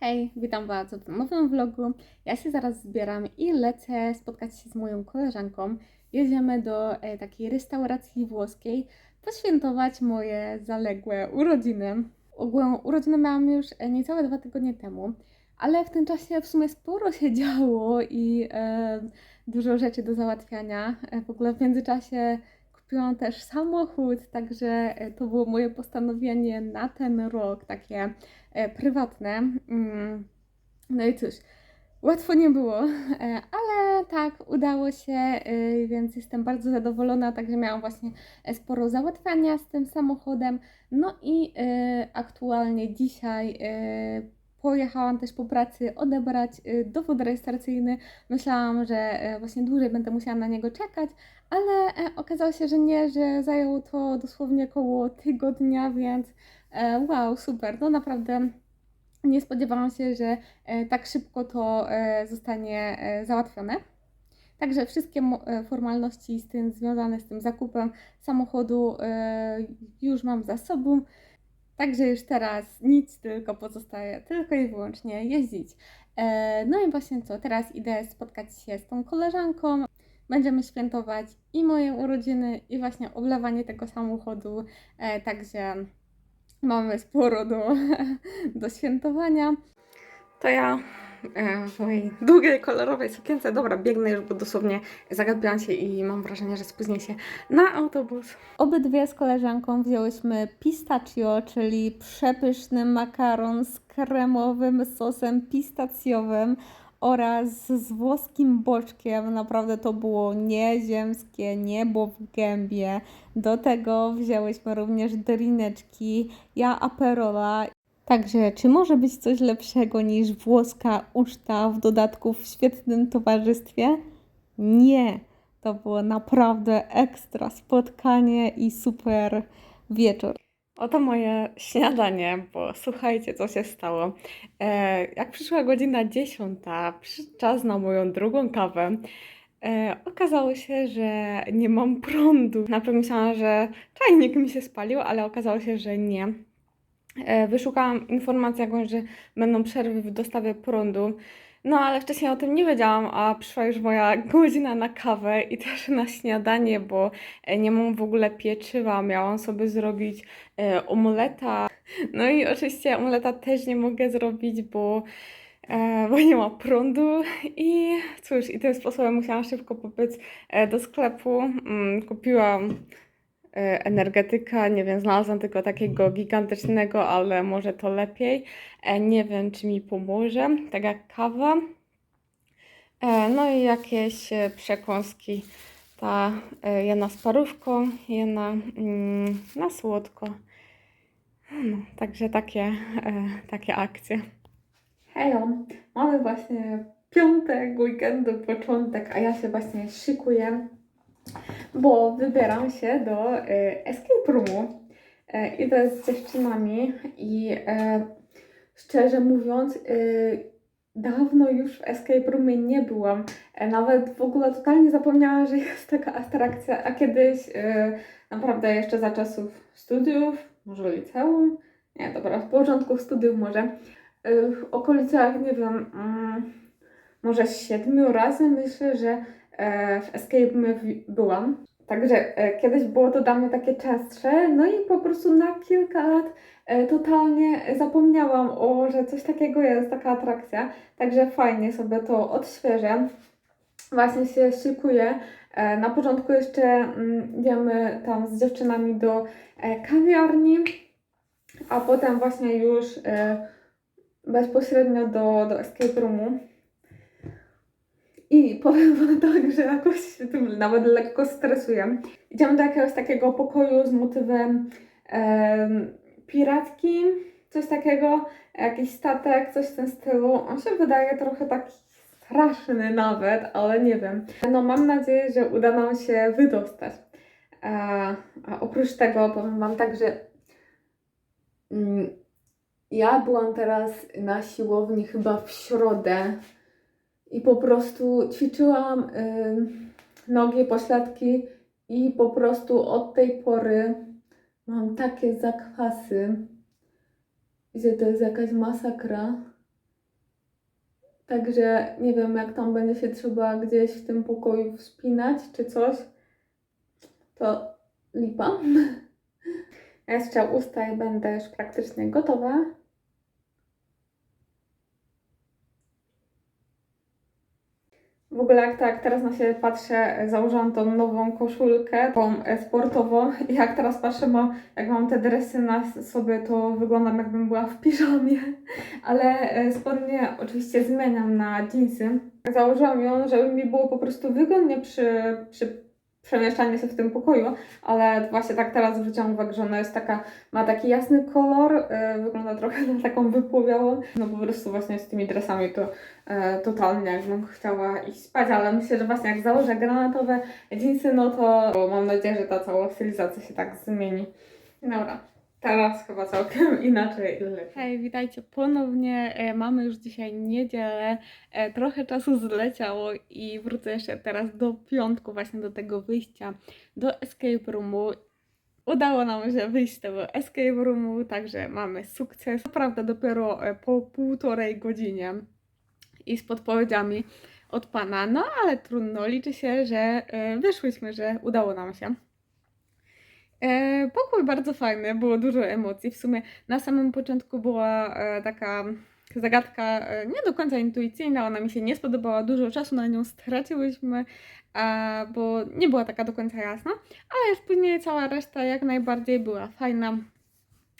Hej, witam bardzo w nowym vlogu. Ja się zaraz zbieram i lecę spotkać się z moją koleżanką. Jedziemy do e, takiej restauracji włoskiej poświętować moje zaległe urodziny. Ogółem urodziny miałam już e, niecałe dwa tygodnie temu, ale w tym czasie w sumie sporo się działo i e, dużo rzeczy do załatwiania. E, w ogóle w międzyczasie kupiłam też samochód, także e, to było moje postanowienie na ten rok, takie e, prywatne. Mm, No i cóż, łatwo nie było, e, ale tak, udało się, więc jestem bardzo zadowolona. Także miałam właśnie sporo załatwiania z tym samochodem. No i aktualnie dzisiaj pojechałam też po pracy odebrać e, dowód rejestracyjny. Myślałam, że e, właśnie dłużej będę musiała na niego czekać, ale e, okazało się, że nie, że zajęło to dosłownie około tygodnia, więc e, wow, super, no naprawdę nie spodziewałam się, że e, tak szybko to zostanie załatwione. Także wszystkie formalności z tym związane z tym zakupem samochodu już mam za sobą. Także już teraz nic tylko pozostaje, tylko i wyłącznie jeździć. E, No i właśnie co, teraz idę spotkać się z tą koleżanką. Będziemy świętować i moje urodziny, i właśnie oblewanie tego samochodu. E, Także mamy sporo do, do świętowania. To ja w mojej długiej, kolorowej sukience. Dobra, biegnę już, bo dosłownie zagapiłam się i mam wrażenie, że spóźnię się na autobus. Obydwie z koleżanką wzięłyśmy pistachio, czyli przepyszny makaron z kremowym sosem pistacjowym oraz z włoskim boczkiem. Naprawdę to było nieziemskie, niebo w gębie. Do tego wzięłyśmy również drineczki, ja aperola. Także, czy może być coś lepszego niż włoska uczta, w dodatku w świetnym towarzystwie? Nie. To było naprawdę ekstra spotkanie i super wieczór. Oto moje śniadanie, bo słuchajcie, co się stało. E, jak przyszła godzina 10, przyszedł czas na moją drugą kawę. E, okazało się, że nie mam prądu. Najpierw myślałam, że czajnik mi się spalił, ale okazało się, że nie. E, wyszukałam informację jakąś, że będą przerwy w dostawie prądu. No, ale wcześniej o tym nie wiedziałam, a przyszła już moja godzina na kawę i też na śniadanie, bo e, nie mam w ogóle pieczywa. Miałam sobie zrobić e, omleta. No i oczywiście omleta też nie mogę zrobić, bo, e, bo nie ma prądu. I cóż, i tym sposobem musiałam szybko pobiec do sklepu. Mm, kupiłam energetyka, nie wiem, znalazłam tylko takiego gigantycznego, ale może to lepiej. E, Nie wiem, czy mi pomoże, tak jak kawa. E, No i jakieś e, przekąski. Ta e, jedna z parówką, jedna mm, na słodko. No, także takie, e, takie akcje. Hejo, mamy właśnie piątek, weekendu, początek, a ja się właśnie szykuję, bo wybieram się do e, escape roomu. Idę z dziewczynami i e, szczerze mówiąc, e, dawno już w escape roomie nie byłam. Nawet w ogóle totalnie zapomniałam, że jest taka atrakcja, a kiedyś naprawdę jeszcze za czasów studiów, może liceum, nie, dobra, w początku studiów może, w okolicach, nie wiem, mm, może siedmiu razy myślę, że w escape roomie byłam. Także e, kiedyś było to dla mnie takie częstsze, no i po prostu na kilka lat e, totalnie zapomniałam o, że coś takiego jest, taka atrakcja. Także fajnie sobie to odświeżę. Właśnie się szykuję. E, Na początku jeszcze mm, idziemy tam z dziewczynami do e, kawiarni, a potem właśnie już e, bezpośrednio do, do escape roomu. I powiem Wam tak, że jakoś tym nawet lekko stresuję. Idziemy do jakiegoś takiego pokoju z motywem em, piratki, coś takiego, jakiś statek, coś w tym stylu. On się wydaje trochę taki straszny nawet, ale nie wiem. No mam nadzieję, że uda nam się wydostać. E, a oprócz tego powiem Wam tak, że mm, ja byłam teraz na siłowni chyba w środę i po prostu ćwiczyłam nogi, pośladki i po prostu od tej pory mam takie zakwasy, że to jest jakaś masakra. Także nie wiem, jak tam będzie się trzeba gdzieś w tym pokoju wspinać czy coś. To lipa. Ja jeszcze usta i będę już praktycznie gotowa. W ogóle jak tak teraz na siebie patrzę, założyłam tą nową koszulkę, tą sportową jak teraz patrzę, jak mam te dresy na sobie, to wyglądam jakbym była w piżamie, ale e, spodnie oczywiście zmieniam na jeansy. Założyłam ją, żeby mi było po prostu wygodnie przy, przy przemieszczaniu się w tym pokoju, ale właśnie tak teraz zwróciłam uwagę, że ona jest taka, ma taki jasny kolor, e, wygląda trochę na taką wypłowiałą, no po prostu właśnie z tymi dresami to e, totalnie jakbym chciała iść spać, ale myślę, że właśnie jak założę granatowe dżinsy, no to mam nadzieję, że ta cała stylizacja się tak zmieni. Dobra. Teraz chyba całkiem inaczej lepiej. Hej, witajcie ponownie. E, Mamy już dzisiaj niedzielę. E, Trochę czasu zleciało i wrócę jeszcze teraz do piątku, właśnie do tego wyjścia do escape roomu. Udało nam się wyjść z tego escape roomu, także mamy sukces. Co prawda dopiero e, po półtorej godzinie i z podpowiedziami od pana, no ale trudno, liczy się, że wyszłyśmy, że udało nam się. E, pokój bardzo fajny, było dużo emocji. W sumie na samym początku była e, taka zagadka e, nie do końca intuicyjna, ona mi się nie spodobała, dużo czasu na nią straciłyśmy, a, bo nie była taka do końca jasna, ale już później cała reszta jak najbardziej była fajna.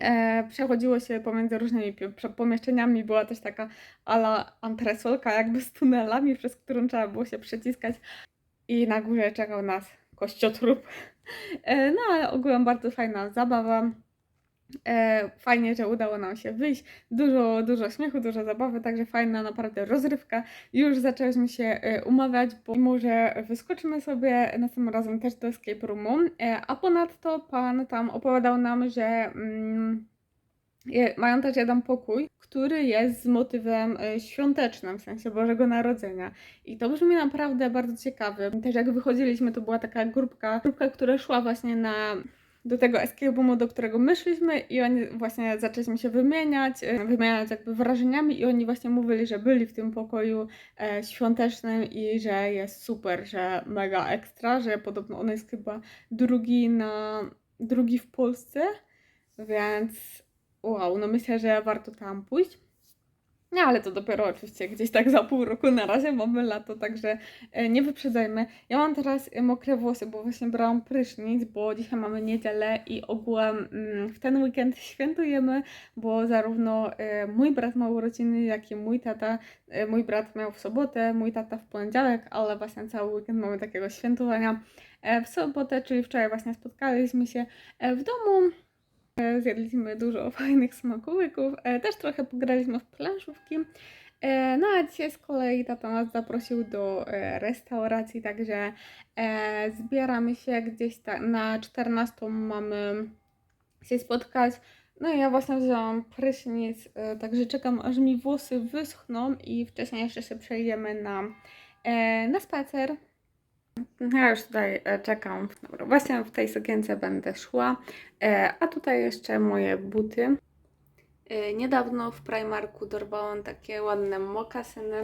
E, przechodziło się pomiędzy różnymi pomieszczeniami, była też taka ala antresolka jakby z tunelami, przez którą trzeba było się przeciskać i na górze czekał nas kościotrup. E, No ale ogółem bardzo fajna zabawa. E, Fajnie, że udało nam się wyjść. Dużo, dużo śmiechu, dużo zabawy, także fajna naprawdę rozrywka. Już zaczęłyśmy się e, umawiać, bo może wyskoczymy sobie następnym razem też do escape roomu. A ponadto pan tam opowiadał nam, że mm, mają też jeden pokój, który jest z motywem e, świątecznym, w sensie Bożego Narodzenia. I to brzmi naprawdę bardzo ciekawe. Też jak wychodziliśmy, to była taka grupka, grupka, która szła właśnie na do tego escape do którego my szliśmy i oni właśnie zaczęliśmy się wymieniać, e, wymieniać jakby wrażeniami i oni właśnie mówili, że byli w tym pokoju e, świątecznym i że jest super, że mega ekstra, że podobno on jest chyba drugi na drugi w Polsce, więc wow, no myślę, że warto tam pójść. No ale to dopiero oczywiście gdzieś tak za pół roku, na razie mamy lato, także e, nie wyprzedzajmy. Ja mam teraz e, mokre włosy, bo właśnie brałam prysznic, bo dzisiaj mamy niedzielę i ogółem mm, w ten weekend świętujemy, bo zarówno e, mój brat ma urodziny, jak i mój tata. Mój brat miał w sobotę, mój tata w poniedziałek, ale właśnie cały weekend mamy takiego świętowania. W sobotę, czyli wczoraj właśnie spotkaliśmy się w domu. E, Zjedliśmy dużo fajnych smakołyków, e, też trochę pograliśmy w planszówki. E, No a dzisiaj z kolei tata nas zaprosił do restauracji, także zbieramy się gdzieś ta, na 14 mamy się spotkać. No i ja właśnie wzięłam prysznic, także czekam aż mi włosy wyschną i wcześniej jeszcze się przejdziemy na, na spacer. Ja już tutaj e, czekam. Dobra, właśnie w tej sukience będę szła. E, a tutaj jeszcze moje buty. E, niedawno w Primarku dorwałam takie ładne mokasyny.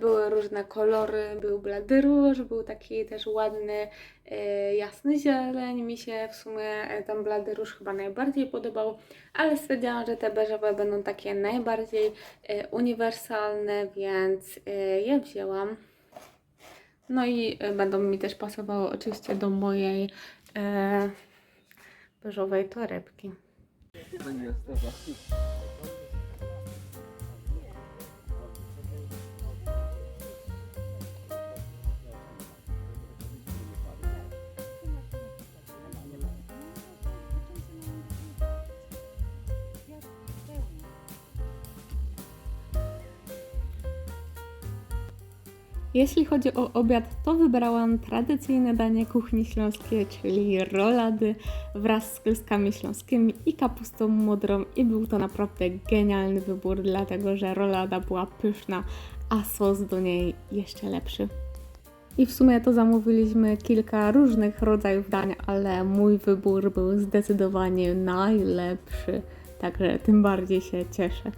Były różne kolory. Był blady róż, był taki też ładny jasny zieleń. Mi się w sumie ten blady róż chyba najbardziej podobał, ale stwierdziłam, że te beżowe będą takie najbardziej uniwersalne, więc je wzięłam. No i e, będą mi też pasowały oczywiście do mojej e, beżowej torebki. Jeśli chodzi o obiad, to wybrałam tradycyjne danie kuchni śląskiej, czyli rolady wraz z kluskami śląskimi i kapustą modrą i był to naprawdę genialny wybór, dlatego że rolada była pyszna, a sos do niej jeszcze lepszy. I w sumie to zamówiliśmy kilka różnych rodzajów dań, ale mój wybór był zdecydowanie najlepszy, także tym bardziej się cieszę.